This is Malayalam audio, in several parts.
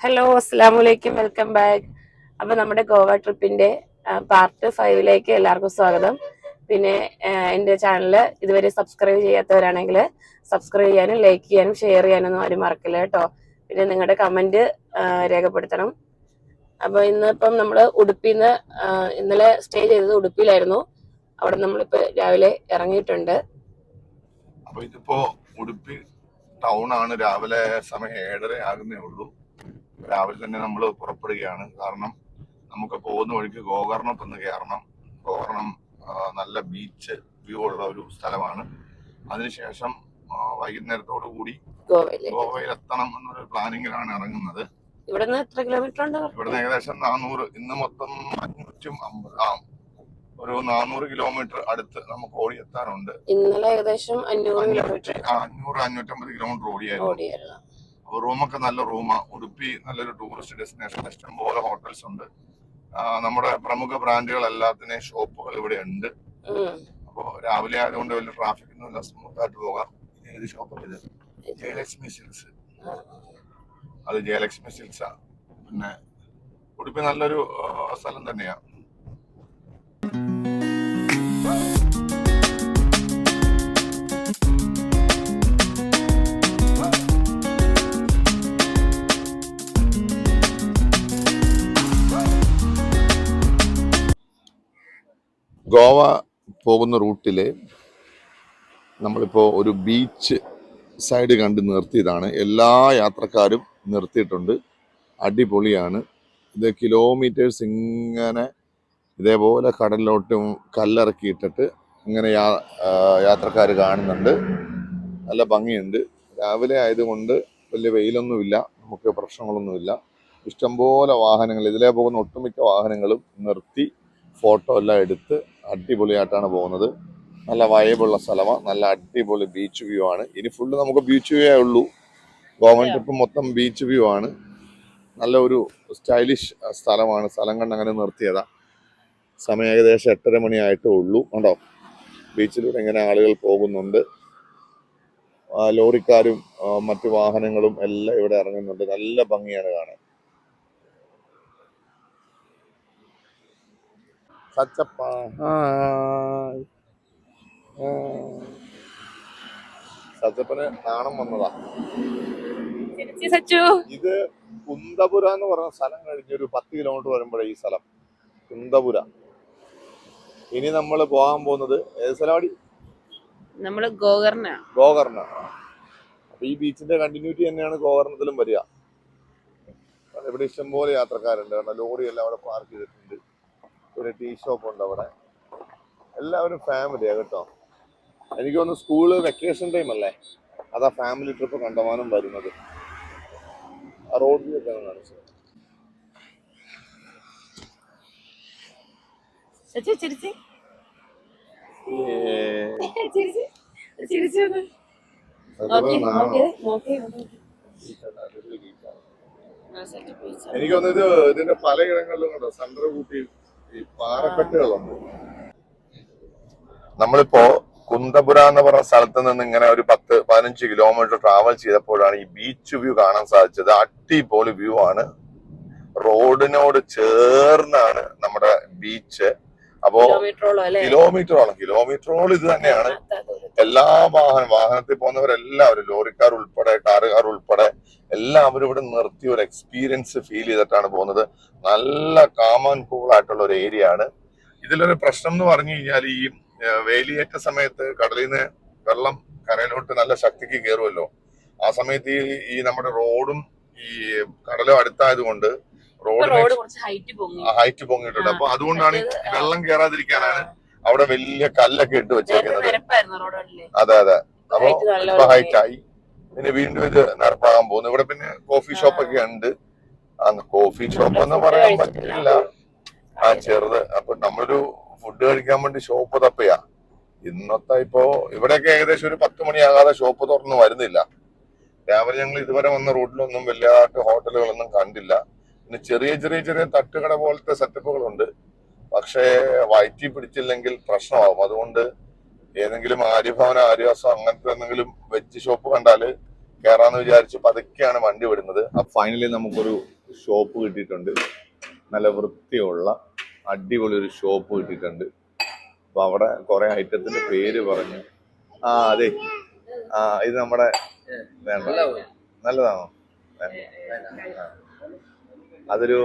ഹലോ അസ്സാമലൈക്കും വെൽക്കം ബാക്ക് അപ്പൊ നമ്മുടെ ഗോവ ട്രിപ്പിന്റെ പാർട്ട് ഫൈവിലേക്ക് എല്ലാവർക്കും സ്വാഗതം. പിന്നെ എന്റെ ചാനൽ ഇതുവരെ സബ്സ്ക്രൈബ് ചെയ്യാത്തവരാണെങ്കിൽ സബ്സ്ക്രൈബ് ചെയ്യാനും ലൈക്ക് ചെയ്യാനും ഷെയർ ചെയ്യാനൊന്നും ആരും മറക്കില്ല കേട്ടോ. പിന്നെ നിങ്ങളുടെ കമന്റ് രേഖപ്പെടുത്തണം. അപ്പൊ ഇന്നിപ്പം നമ്മൾ ഉടുപ്പിന്ന് ഇന്നലെ സ്റ്റേ ചെയ്തത് ഉടുപ്പിയിലായിരുന്നു അവിടെ നമ്മളിപ്പോ രാവിലെ ഇറങ്ങിയിട്ടുണ്ട്. അപ്പൊ ഇതിപ്പോ ഉടുപ്പി ടൗൺ ആണ്. രാവിലെ സമയം ഏഴര ആകുന്നേ ഉള്ളൂ. രാവിലെ തന്നെ നമ്മൾ പുറപ്പെടുകയാണ്. കാരണം നമുക്ക് പോകുന്ന വഴിക്ക് ഗോകർണത്ത് ഒന്ന് കയറണം ഗോകർണം നല്ല ബീച്ച് വ്യൂ ഉള്ള ഒരു സ്ഥലമാണ്. അതിനുശേഷം വൈകുന്നേരത്തോടു കൂടി ഗോവയിലെത്തണം എന്നൊരു പ്ലാനിങ്ങിലാണ് ഇറങ്ങുന്നത്. ഇവിടുന്ന് എത്ര കിലോമീറ്റർ ഉണ്ട്? ഇവിടുന്ന് ഏകദേശം നാനൂറ് ഇന്ന് മൊത്തം അഞ്ഞൂറ്റും അമ്പത് ആ ഒരു നാനൂറ് കിലോമീറ്റർ അടുത്ത് നമുക്ക് ഓടി എത്താറുണ്ട് ഇന്നലെ ഏകദേശം അഞ്ഞൂറ് കിലോമീറ്റർ അഞ്ഞൂറ് അഞ്ഞൂറ്റമ്പത് കിലോമീറ്റർ ഓടിയായിരുന്നു. ഓടിയായിരുന്നു അപ്പൊ റൂമൊക്കെ നല്ല റൂമാണ് ഉടുപ്പി നല്ലൊരു ടൂറിസ്റ്റ് ഡെസ്റ്റിനേഷൻ ഇഷ്ടംപോലെ ഹോട്ടൽസ് ഉണ്ട്. നമ്മുടെ പ്രമുഖ ബ്രാൻഡുകൾ എല്ലാത്തിനെയും ഷോപ്പുകൾ ഇവിടെ ഉണ്ട്. അപ്പോൾ രാവിലെ ആയതുകൊണ്ട് വലിയ ട്രാഫിക് ഒന്നുമില്ല സ്മൂത്ത് ആയിട്ട് പോകാം. ഏത് ഷോപ്പൊക്കെ ഇത്? ജയലക്ഷ്മി സിൽസ് അത് ജയലക്ഷ്മി സിൽസാണ് പിന്നെ ഉടുപ്പി നല്ലൊരു സ്ഥലം തന്നെയാ. ഗോവ പോകുന്ന റൂട്ടിൽ നമ്മളിപ്പോൾ ഒരു ബീച്ച് സൈഡ് കണ്ട് നിർത്തിയതാണ്. എല്ലാ യാത്രക്കാരും നിർത്തിയിട്ടുണ്ട്. അടിപൊളിയാണ്. ഇത് കിലോമീറ്റേഴ്സ് ഇങ്ങനെ ഇതേപോലെ കടലിലോട്ടും കല്ലിറക്കിയിട്ടിട്ട് ഇങ്ങനെ യാ യാത്രക്കാർ കാണുന്നുണ്ട്. നല്ല ഭംഗിയുണ്ട്. രാവിലെ ആയതുകൊണ്ട് വലിയ വെയിലൊന്നുമില്ല. നമുക്ക് പ്രശ്നങ്ങളൊന്നുമില്ല. ഇഷ്ടംപോലെ വാഹനങ്ങൾ ഇതിലേ പോകുന്ന ഒട്ടുമിക്ക വാഹനങ്ങളും നിർത്തി ഫോട്ടോ എല്ലാം എടുത്ത് അടിപൊളിയായിട്ടാണ് പോകുന്നത്. നല്ല വയബുള്ള സ്ഥലമാണ് നല്ല അടിപൊളി ബീച്ച് വ്യൂ ആണ്. ഇനി ഫുള്ള് നമുക്ക് ബീച്ച് വ്യൂ ആയേ ഉള്ളൂ. ഗോവൻ ട്രിപ്പ് മൊത്തം ബീച്ച് വ്യൂ ആണ്. നല്ല ഒരു സ്റ്റൈലിഷ് സ്ഥലമാണ്. സ്ഥലം കണ്ട് അങ്ങനെ നിർത്തിയതാ. സമയം ഏകദേശം എട്ടര മണിയായിട്ടേ ഉള്ളൂ. കണ്ടോ? ബീച്ചിലൂടെ ഇങ്ങനെ ആളുകൾ പോകുന്നുണ്ട്. ലോറിക്കാരും മറ്റു വാഹനങ്ങളും എല്ലാം ഇവിടെ ഇറങ്ങുന്നുണ്ട്. നല്ല ഭംഗിയാണ് കാണാൻ. ആ. സച്ചപ്പന് നാണം വന്നതാ. ഇത് കുന്തപുര എന്ന് പറഞ്ഞ സ്ഥലം കഴിഞ്ഞ് ഒരു പത്ത് കിലോമീറ്റർ വരുമ്പോഴേ ഈ സ്ഥലം. കുന്തപുര. ഇനി നമ്മൾ പോകാൻ പോകുന്നത് ഏത് സ്ഥലമാടി നമ്മൾ ഗോകർണ. ഗോകർണ. അപ്പൊ ഈ ബീച്ചിന്റെ കണ്ടിന്യൂറ്റി തന്നെയാണ് ഗോകർണത്തിലും വരിക. ഇവിടെ ഇഷ്ടംപോലെ യാത്രക്കാരുണ്ട്. കാരണം ലോറിയെല്ലാം അവിടെ പാർക്ക് ചെയ്തിട്ടുണ്ട്. ഒരു ടീ ഷോപ്പ് ഉണ്ട് അവിടെ. എല്ലാവരും ഫാമിലിയാണ് കേട്ടോ. എനിക്ക് തോന്നുന്നു സ്കൂൾ വെക്കേഷൻ ടൈം അല്ലേ? അതാ ഫാമിലി ട്രിപ്പ് കണ്ടമാനം വരുന്നത്. ആ റോഡിലൊക്കെ കാണിച്ചത് ചിരിച്ച്. ചിരിച്ച്. നാണോ? എനിക്ക് തോന്നുന്നു ഇത് ഇതിന്റെ പല ഇടങ്ങളിലും കണ്ടോ സെന്റർ കൂട്ടി പാറക്കെട്ടുകളുണ്ട് നമ്മളിപ്പോ കുന്തപുര എന്ന് പറഞ്ഞ സ്ഥലത്ത് നിന്ന് ഇങ്ങനെ ഒരു പത്ത് പതിനഞ്ച് കിലോമീറ്റർ ട്രാവൽ ചെയ്തപ്പോഴാണ് ഈ ബീച്ച് വ്യൂ കാണാൻ സാധിച്ചത്. അടിപൊളി വ്യൂ ആണ്. റോഡിനോട് ചേർന്നാണ് നമ്മുടെ ബീച്ച് അപ്പോ കിലോമീറ്ററോളം കിലോമീറ്ററോളം ഇത് തന്നെയാണ്. എല്ലാ വാഹന വാഹനത്തിൽ പോകുന്നവരെല്ലാവരും ലോറിക്കാർ ഉൾപ്പെടെ കാറുകാർ ഉൾപ്പെടെ എല്ലാവരും ഇവിടെ നിർത്തി ഒരു എക്സ്പീരിയൻസ് ഫീൽ ചെയ്തിട്ടാണ് പോകുന്നത്. നല്ല കാമൻ കൂൾ ആയിട്ടുള്ള ഒരു ഏരിയ ആണ്. ഇതിലൊരു പ്രശ്നം എന്ന് പറഞ്ഞു കഴിഞ്ഞാൽ ഈ വേലിയേറ്റ സമയത്ത് കടലിൽ നിന്ന് വെള്ളം കരയിലോട്ട് നല്ല ശക്തിക്ക് കയറുമല്ലോ ആ സമയത്ത് ഈ ഈ നമ്മുടെ റോഡും ഈ കടലും അടുത്തായത് കൊണ്ട് റോഡ് ഹൈറ്റ് പൊങ്ങിട്ടുണ്ട് പൊങ്ങിയിട്ടുണ്ട്. അപ്പൊ അതുകൊണ്ടാണ് വെള്ളം കയറാതിരിക്കാനാണ് അവിടെ വലിയ കല്ലൊക്കെ ഇട്ട് വെച്ചിരിക്കുന്നത് വെച്ചേക്കുന്നത്. അതെ അതെ. അപ്പൊ ഹൈറ്റ് ഇപ്പൊ ഹൈറ്റായി പിന്നെ വീണ്ടും ഇത് നടപ്പാകാൻ പോകുന്നു. ഇവിടെ പിന്നെ കോഫി ഷോപ്പ് ഒക്കെ ഉണ്ട്. കോഫി ഷോപ്പ് എന്ന് പറയാൻ പറ്റില്ല. ആ ചെറുത്. അപ്പൊ നമ്മളൊരു ഫുഡ് കഴിക്കാൻ വേണ്ടി ഷോപ്പ് തപ്പയാ. ഇന്നത്തെ ഇപ്പോ ഇവിടെയൊക്കെ ഏകദേശം ഒരു പത്ത് മണിയാകാതെ ഷോപ്പ് തുറന്നു വരുന്നില്ല. രാവിലെ ഞങ്ങൾ ഇതുവരെ വന്ന റൂട്ടിലൊന്നും വലിയ ഹോട്ടലുകളൊന്നും കണ്ടില്ല. പിന്നെ ചെറിയ ചെറിയ ചെറിയ തട്ടുകട പോലത്തെ സെറ്റപ്പുകളുണ്ട്. പക്ഷേ വയറ്റി പിടിച്ചില്ലെങ്കിൽ പ്രശ്നമാകും. അതുകൊണ്ട് ഏതെങ്കിലും ആര്യഭവന ആര്യവാസം അങ്ങനത്തെ എന്തെങ്കിലും വെജ് ഷോപ്പ് കണ്ടാൽ കയറാന്ന് വിചാരിച്ച് പതുക്കെയാണ് വണ്ടി വിടുന്നത്. അപ്പൊ ഫൈനലി നമുക്കൊരു ഷോപ്പ് കിട്ടിയിട്ടുണ്ട്. നല്ല വൃത്തിയുള്ള അടിപൊളി ഒരു ഷോപ്പ് കിട്ടിയിട്ടുണ്ട്. അപ്പൊ അവിടെ കുറെ ഐറ്റത്തിന്റെ പേര് പറഞ്ഞു ആ അതെ ആ ഇത് നമ്മുടെ വേണ്ട. നല്ലതാണോ? വേണ്ട. അതൊരു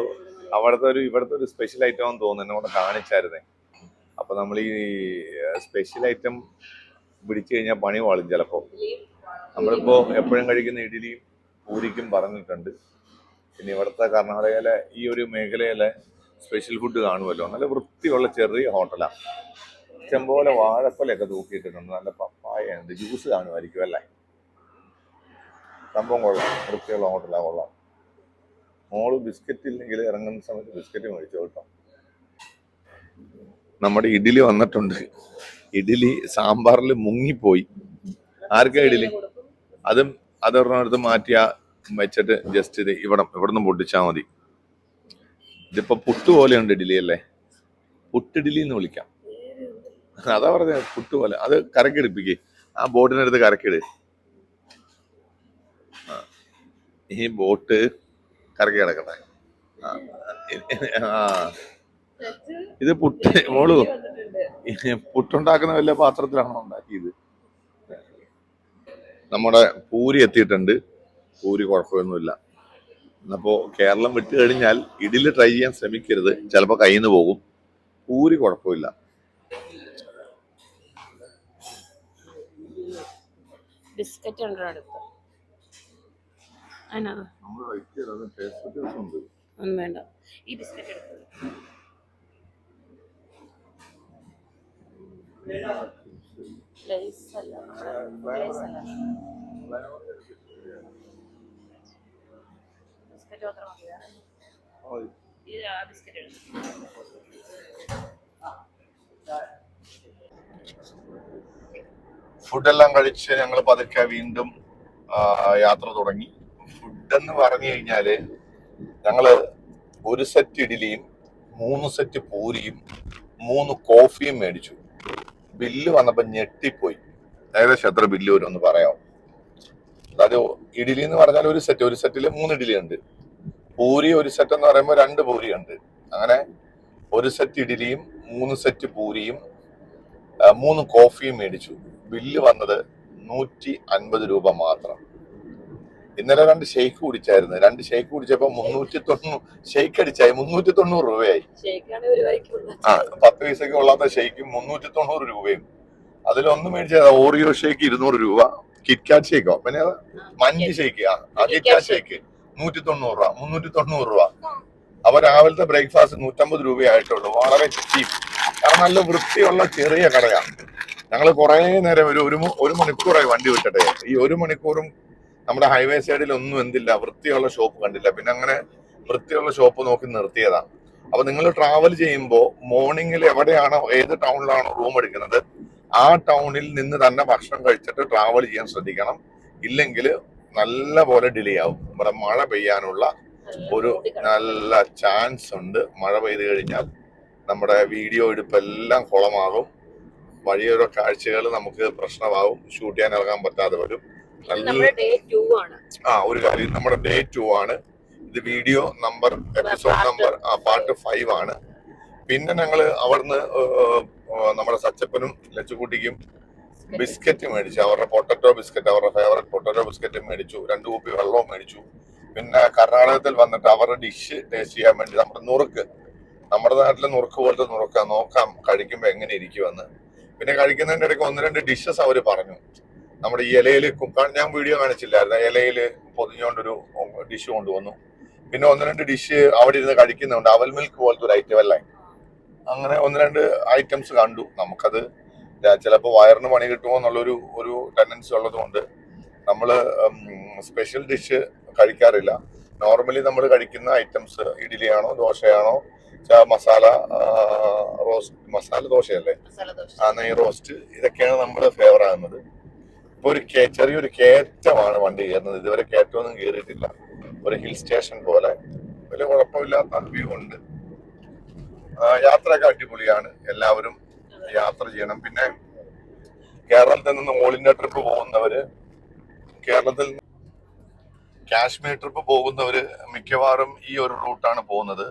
അവിടുത്തെ ഒരു ഇവിടുത്തെ ഒരു സ്പെഷ്യൽ ഐറ്റം ആണെന്ന് തോന്നുന്നു എന്നെ കൂടെ കാണിച്ചായിരുന്നേ. അപ്പൊ നമ്മൾ ഈ സ്പെഷ്യൽ ഐറ്റം പിടിച്ചു കഴിഞ്ഞാൽ പണി വാളും ചിലപ്പോ. നമ്മളിപ്പോ എപ്പോഴും കഴിക്കുന്ന ഇഡ്ഡലിയും പൂരിക്കും പറഞ്ഞിട്ടുണ്ട്. പിന്നെ ഇവിടുത്തെ കർണാടകയിലെ ഈ ഒരു മേഖലയിലെ സ്പെഷ്യൽ ഫുഡ് കാണുമല്ലോ. നല്ല വൃത്തിയുള്ള ചെറിയ ഹോട്ടലാണ് ഇഷ്ടംപോലെ വാഴക്കൊലയൊക്കെ തൂക്കിയിട്ടിട്ടുണ്ട്. നല്ല പപ്പായ ഉണ്ട് ജ്യൂസ് കാണുമായിരിക്കും അല്ലേ? സംഭവം കൊള്ളാം. വൃത്തിയുള്ള ഹോട്ടലാണ് കൊള്ളാം. മോൾ ബിസ്ക്കറ്റ് ഇല്ലെങ്കിൽ ഇറങ്ങുന്ന സമയത്ത് ബിസ്ക്കറ്റ് മേടിച്ചു കേട്ടോ. നമ്മുടെ ഇഡ്ഡലി വന്നിട്ടുണ്ട്. ഇഡ്ഡലി സാമ്പാറിൽ മുങ്ങിപ്പോയി. ആർക്കാ ഇഡ്ഡലി? അതും അതൊരെണ്ണെടുത്ത് മാറ്റിയ വെച്ചിട്ട് ജസ്റ്റ് ഇത് ഇവിടെ ഇവിടുന്ന് പൊട്ടിച്ചാൽ മതി. ഇതിപ്പോ പുട്ട് പോലെയുണ്ട് ഇഡ്ഡലി അല്ലേ? പുട്ടിഡ്ഡലി എന്ന് വിളിക്കാം. അതാ പറഞ്ഞത് പുട്ട് പോലെ. അത് കരക്കെടുപ്പിക്കേ ആ ബോട്ടിനടുത്ത് കരക്കിട്. ഈ ബോട്ട് കരക്കി കിടക്കട്ടെ. ആ. ഇത് പുട്ട് മോളു പുട്ടുണ്ടാക്കുന്ന വല്ല പാത്രത്തിലാണോ ഉണ്ടാക്കിയത്? നമ്മുടെ പൂരി എത്തിയിട്ടുണ്ട്. പൂരി കുഴപ്പമൊന്നുമില്ല. അപ്പോ കേരളം വിട്ട് കഴിഞ്ഞാൽ ഇഡലി ട്രൈ ചെയ്യാൻ ശ്രമിക്കരുത്. ചിലപ്പോൾ കയ്യിൽ നിന്ന് പോകും. പൂരി കുഴപ്പമില്ല. ബിസ്ക്കറ്റ് ഉണ്ടോ അടുത്ത്? ഒന്നും വേണ്ട. ഈ ബിസ്ക്കറ്റ് എടുത്തത്. ലേസ് അല്ല. ലേസ് അല്ല. ബിസ്ക്കറ്റ് മാത്രം മതിയാ ഇത് ആ ബിസ്ക്കറ്റ് എടുത്തു ഫുഡെല്ലാം കഴിച്ച് ഞങ്ങൾ പതുക്കെ വീണ്ടും യാത്ര തുടങ്ങി. ഫുഡ് എന്ന് പറഞ്ഞു കഴിഞ്ഞാൽ ഞങ്ങൾ ഒരു സെറ്റ് ഇഡ്ഡലിയും മൂന്ന് സെറ്റ് പൂരിയും മൂന്ന് കോഫിയും മേടിച്ചു. ബില്ല് വന്നപ്പോ ഞെട്ടിപ്പോയി. ഏകദേശം എത്ര ബില്ല് വരും ഒന്ന് പറയാം അതായത് ഇഡ്ഡലി എന്ന് പറഞ്ഞാൽ ഒരു സെറ്റ് ഒരു സെറ്റിൽ മൂന്ന് ഇഡ്ഡലി ഉണ്ട്. പൂരി ഒരു സെറ്റ് എന്ന് പറയുമ്പോൾ രണ്ട് പൂരി ഉണ്ട്. അങ്ങനെ ഒരു സെറ്റ് ഇഡ്ഡലിയും മൂന്ന് സെറ്റ് പൂരിയും മൂന്ന് കോഫിയും മേടിച്ചു. ബില്ല് വന്നത് നൂറ്റി അൻപത് രൂപ മാത്രം. ഇന്നലെ രണ്ട് ഷെയ്ക്ക് കുടിച്ചായിരുന്നു. രണ്ട് ഷെയ്ക്ക് കുടിച്ചപ്പോ മുന്നൂറ്റി തൊണ്ണൂറ് ഷെയ്ക്ക് അടിച്ചായി. മുന്നൂറ്റി തൊണ്ണൂറ് രൂപയായി. ആ പത്ത് പൈസക്ക് കൊള്ളാത്ത ഷെയ്ക്ക് മുന്നൂറ്റി തൊണ്ണൂറ് രൂപയും. അതിലൊന്ന് മേടിച്ചത് ഓറിയോ ഷേക്ക് ഇരുന്നൂറ് രൂപ കിറ്റ്കാറ്റ് ഷേക്കോ പിന്നെ മഞ്ഞ് ഷെയ്ക്ക്. ഷേക്ക് ആ ആ കിറ്റ്കാറ്റ് ഷേക്ക് നൂറ്റി തൊണ്ണൂറ് രൂപ മുന്നൂറ്റി തൊണ്ണൂറ് രൂപ. അപ്പൊ രാവിലത്തെ ബ്രേക്ക്ഫാസ്റ്റ് നൂറ്റമ്പത് രൂപയായിട്ടുള്ളൂ വളരെ ചീപ്പ് കാരണം നല്ല വൃത്തിയുള്ള ചെറിയ കടയാണ്. ഞങ്ങൾ കുറേ നേരം ഒരു ഒരു മണിക്കൂറായി വണ്ടി വിട്ടട്ടെ. ഈ ഒരു മണിക്കൂറും നമ്മുടെ ഹൈവേ സൈഡിൽ ഒന്നും എന്തില്ല. വൃത്തിയുള്ള ഷോപ്പ് കണ്ടില്ല. പിന്നെ അങ്ങനെ വൃത്തിയുള്ള ഷോപ്പ് നോക്കി നിർത്തിയതാണ്. അപ്പൊ നിങ്ങൾ ട്രാവൽ ചെയ്യുമ്പോൾ മോർണിംഗിൽ എവിടെയാണോ ഏത് ടൗണിലാണോ റൂം എടുക്കുന്നത് ആ ടൗണിൽ നിന്ന് തന്നെ ഭക്ഷണം കഴിച്ചിട്ട് ട്രാവൽ ചെയ്യാൻ ശ്രദ്ധിക്കണം. ഇല്ലെങ്കിൽ നല്ല പോലെ ഡിലേ ആവും. ഇവിടെ മഴ പെയ്യാനുള്ള ഒരു നല്ല ചാൻസ് ഉണ്ട്. മഴ പെയ്തു കഴിഞ്ഞാൽ നമ്മുടെ വീഡിയോ എടുപ്പെല്ലാം കുളമാകും. വഴിയോരോ കാഴ്ചകൾ നമുക്ക് പ്രശ്നമാകും. ഷൂട്ട് ചെയ്യാൻ ഇറങ്ങാൻ പറ്റാതെ വരും. നല്ല നമ്മുടെ ഡേ ടു ആണ്. ആ ഒരു കാര്യം. നമ്മുടെ ഡേ ടു ആണ്. ഇത് വീഡിയോ നമ്പർ എപ്പിസോഡ് നമ്പർ ആ പാർട്ട് ഫൈവ് ആണ്. പിന്നെ ഞങ്ങൾ അവിടുന്ന് നമ്മുടെ സച്ചപ്പനും ലച്ചുകുട്ടിക്കും ബിസ്ക്കറ്റ് മേടിച്ചു. അവരുടെ പൊട്ടറ്റോ ബിസ്ക്കറ്റ് അവരുടെ ഫേവറേറ്റ് പൊട്ടറ്റോ ബിസ്ക്കറ്റ് മേടിച്ചു. രണ്ട് കുപ്പി വെള്ളവും മേടിച്ചു. പിന്നെ കർണാടകത്തിൽ വന്നിട്ട് അവരുടെ ഡിഷ് ടേസ്റ്റ് ചെയ്യാൻ വേണ്ടി നമ്മുടെ നുറുക്ക്. നമ്മുടെ നാട്ടിലെ നുറുക്ക് പോലത്തെ നുറുക്ക. നോക്കാം കഴിക്കുമ്പോൾ എങ്ങനെ ഇരിക്കുമെന്ന് പിന്നെ കഴിക്കുന്നതിന്റെ ഇടയ്ക്ക് ഒന്ന് രണ്ട് ഡിഷസ് അവർ പറഞ്ഞു. നമ്മുടെ ഈ ഇലയിൽ ഞാൻ വീഡിയോ കാണിച്ചില്ലായിരുന്നു. ഇലയിൽ പൊതിഞ്ഞുകൊണ്ടൊരു ഡിഷ് കൊണ്ടുവന്നു. പിന്നെ ഒന്ന് രണ്ട് ഡിഷ് അവിടെ ഇരുന്ന് കഴിക്കുന്നുണ്ട്. അവൽ മിൽക്ക് പോലത്തെ ഒരു ഐറ്റം അല്ലേ. അങ്ങനെ ഒന്ന് രണ്ട് ഐറ്റംസ് കണ്ടു. നമുക്കത് ചിലപ്പോൾ വയറിന് പണി കിട്ടുമോ എന്നുള്ളൊരു ഒരു ടെൻഡൻസി ഉള്ളതുകൊണ്ട് നമ്മൾ സ്പെഷ്യൽ ഡിഷ് കഴിക്കാറില്ല. നോർമലി നമ്മൾ കഴിക്കുന്ന ഐറ്റംസ് ഇഡ്ഡലിയാണോ ദോശയാണോ മസാല റോസ്റ്റ് മസാല ദോശയല്ലേ? ആ നെയ് റോസ്റ്റ് ഇതൊക്കെയാണ് നമ്മുടെ ഫേവർ ആകുന്നത്. ഇപ്പൊ ഒരു ചെറിയൊരു കയറ്റമാണ് വണ്ടി കയറുന്നത്. ഇതുവരെ കയറ്റമൊന്നും കയറിയിട്ടില്ല. ഒരു ഹിൽ സ്റ്റേഷൻ പോലെ. വലിയ കുഴപ്പമില്ലാത്ത വ്യൂ ഉണ്ട് യാത്രയൊക്കെ അടിപൊളിയാണ്. എല്ലാവരും യാത്ര ചെയ്യണം. പിന്നെ കേരളത്തിൽ നിന്ന് ഓൾ ഇന്ത്യ ട്രിപ്പ് പോകുന്നവര് കേരളത്തിൽ കാശ്മീർ ട്രിപ്പ് പോകുന്നവര് മിക്കവാറും ഈ ഒരു റൂട്ടാണ് പോകുന്നത്.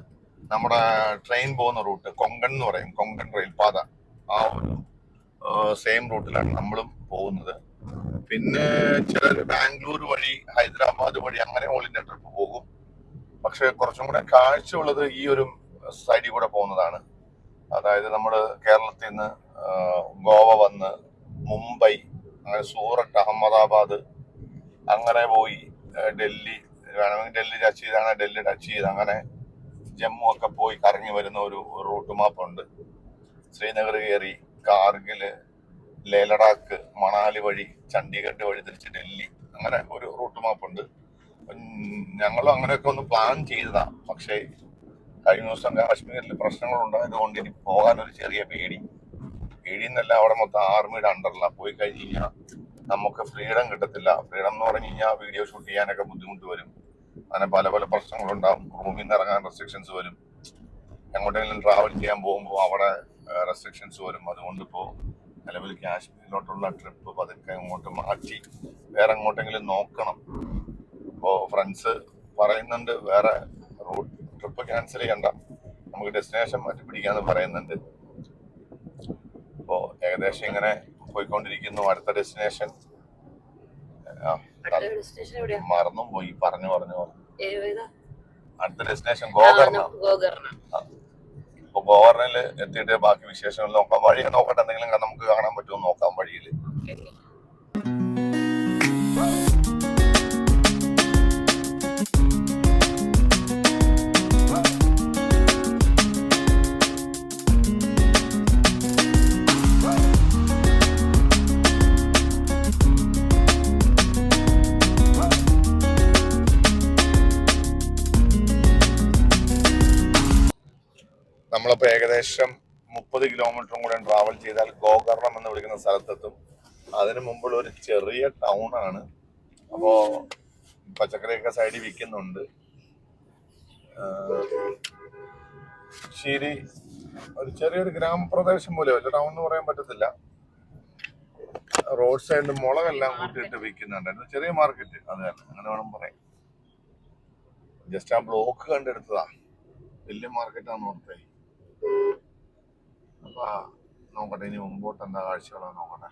നമ്മുടെ ട്രെയിൻ പോകുന്ന റൂട്ട്. കൊങ്കൺ എന്ന് പറയും. കൊങ്കൺ റെയിൽപാത. ആ ഒരു സെയിം റൂട്ടിലാണ് നമ്മളും പോകുന്നത്. പിന്നെ ചിലർ ബാംഗ്ലൂർ വഴി ഹൈദരാബാദ് വഴി അങ്ങനെ ഓൾ ഇന്ത്യ ട്രിപ്പ് പോകും. പക്ഷെ കുറച്ചും കൂടെ കാഴ്ചയുള്ളത് ഈ ഒരു സൈഡിൽ കൂടെ പോകുന്നതാണ്. അതായത് നമ്മൾ കേരളത്തിൽ നിന്ന് ഗോവ വന്ന് മുംബൈ അങ്ങനെ സൂററ്റ് അഹമ്മദാബാദ് അങ്ങനെ പോയി ഡൽഹി വേണമെങ്കിൽ ഡൽഹി ടച്ച് ചെയ്താണ് ഡൽഹി ടച്ച് ചെയ്ത് അങ്ങനെ ജമ്മു ഒക്കെ പോയി കറങ്ങി വരുന്ന ഒരു റൂട്ട് മാപ്പ് ഉണ്ട്. ശ്രീനഗർ കയറി കാർഗിൽ ലേ ലഡാക്ക് മണാലി വഴി ചണ്ഡീഗഡ് വഴി തിരിച്ച് ഡൽഹി അങ്ങനെ ഒരു റൂട്ട് മാപ്പ് ഉണ്ട്. ഞങ്ങളും അങ്ങനെയൊക്കെ ഒന്ന് പ്ലാൻ ചെയ്തതാണ് പക്ഷേ കഴിഞ്ഞ ദിവസം കാശ്മീരിൽ പ്രശ്നങ്ങൾ ഉണ്ടായതുകൊണ്ട് ഇനി ഒരു ചെറിയ പേടി. പേടി എന്നല്ല അവിടെ മൊത്തം ആർമിയുടെ അണ്ടറിലാണ് പോയി കഴിഞ്ഞ് കഴിഞ്ഞാൽ നമുക്ക് ഫ്രീഡം കിട്ടത്തില്ല. ഫ്രീഡം എന്ന് പറഞ്ഞു കഴിഞ്ഞാൽ വീഡിയോ ഷൂട്ട് ചെയ്യാനൊക്കെ ബുദ്ധിമുട്ട് വരും. അങ്ങനെ പല പല പ്രശ്നങ്ങളുണ്ടാവും. റൂമിൽ നിന്ന് ഇറങ്ങാൻ റെസ്ട്രിക്ഷൻസ് വരും. എങ്ങോട്ടെങ്കിലും ട്രാവൽ ചെയ്യാൻ പോകുമ്പോൾ അവിടെ റെസ്ട്രിക്ഷൻസ് വരും. അതുകൊണ്ട് ഇപ്പോൾ നിലവിൽ കാശ്മീരിലോട്ടുള്ള ട്രിപ്പ് പതുക്കെ അങ്ങോട്ട് മാറ്റി. വേറെ എങ്ങോട്ടെങ്കിലും നോക്കണം. ഇപ്പോൾ ഫ്രണ്ട്സ് പറയുന്നുണ്ട് വേറെ റൂട്ട് ട്രിപ്പ് ക്യാൻസൽ ചെയ്യണ്ട. നമുക്ക് ഡെസ്റ്റിനേഷൻ മാറ്റി പിടിക്കാന്ന് പറയുന്നുണ്ട്. അപ്പോൾ ഏകദേശം ഇങ്ങനെ പോയിക്കൊണ്ടിരിക്കുന്നു. അടുത്ത ഡെസ്റ്റിനേഷൻ മറന്നും പോയി പറഞ്ഞു പറഞ്ഞു പറഞ്ഞു. അടുത്ത ഡെസ്റ്റിനേഷൻ ഗോകർണ. ഗോകർണ. അപ്പൊ ഗോവർണറിൽ എത്തിയിട്ട് ബാക്കി വിശേഷങ്ങൾ നോക്കാം. വഴി നോക്കട്ടെ എന്തെങ്കിലും നമുക്ക് കാണാൻ പറ്റുമോ നോക്കാം വഴിയിൽ നമ്മളപ്പോ ഏകദേശം മുപ്പത് കിലോമീറ്ററും കൂടെ ട്രാവൽ ചെയ്താൽ ഗോകർണം എന്ന് വിളിക്കുന്ന സ്ഥലത്തെത്തും. അതിന് മുമ്പുള്ള ഒരു ചെറിയ ടൗൺ ആണ്. അപ്പോ പച്ചക്കറിയൊക്കെ സൈഡിൽ വിൽക്കുന്നുണ്ട്. ശരി. ഒരു ചെറിയൊരു ഗ്രാമപ്രദേശം പോലെ വല്ല ടൗൺ എന്ന് പറയാൻ പറ്റത്തില്ല. റോഡ് സൈഡിൽ മുളകെല്ലാം കൂട്ടിയിട്ട് വിൽക്കുന്നുണ്ടായിരുന്നു ചെറിയ മാർക്കറ്റ് അത് തന്നെ. അങ്ങനെ വേണം പറയാം ജസ്റ്റ് ആ ബ്ലോക്ക് കണ്ടെടുത്തതാ. വലിയ മാർക്കറ്റാന്ന് ഓർത്തേ. അപ്പൊ നോക്കട്ടെ ഇനി മുമ്പോട്ട് എന്താ കാഴ്ചകളാ നോക്കട്ടെ.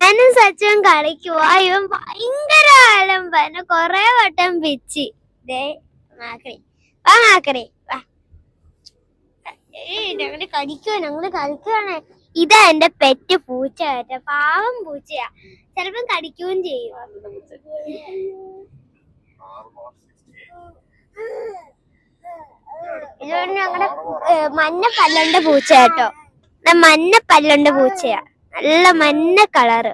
ഞാനും സച്ചും കളിക്കുവാ. ഇവൻ ഭയങ്കര അലമ്പന കൊറേ വട്ടം പിച്ചി. ദേ മാക്രി. വാ മാക്രി. വാ. ഏയ് ഞങ്ങൾ കളിക്കുവാ ഞങ്ങൾ കളിക്കുവാണ്. ഇതാ എന്റെ പെറ്റ് പൂച്ച കേട്ടോ പാവം പൂച്ചയാ. ചിലപ്പം കടിക്കുകയും ചെയ്യും. ഞങ്ങളുടെ മഞ്ഞ പല്ലണ്ട പൂച്ച കേട്ടോ. മഞ്ഞ പല്ലണ്ട പൂച്ചയാ. നല്ല മഞ്ഞ കളറ്.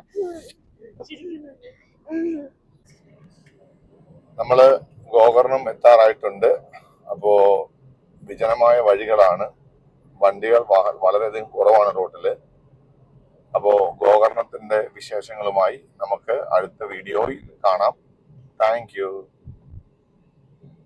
നമ്മൾ ഗോകർണം എത്താറായിട്ടുണ്ട്. അപ്പോ വിജനമായ വഴികളാണ്. വണ്ടികൾ വളരെയധികം കുറവാണ് റോഡിൽ അപ്പോ ഗോകർണത്തിന്റെ വിശേഷങ്ങളുമായി നമുക്ക് അടുത്ത വീഡിയോയിൽ കാണാം. താങ്ക്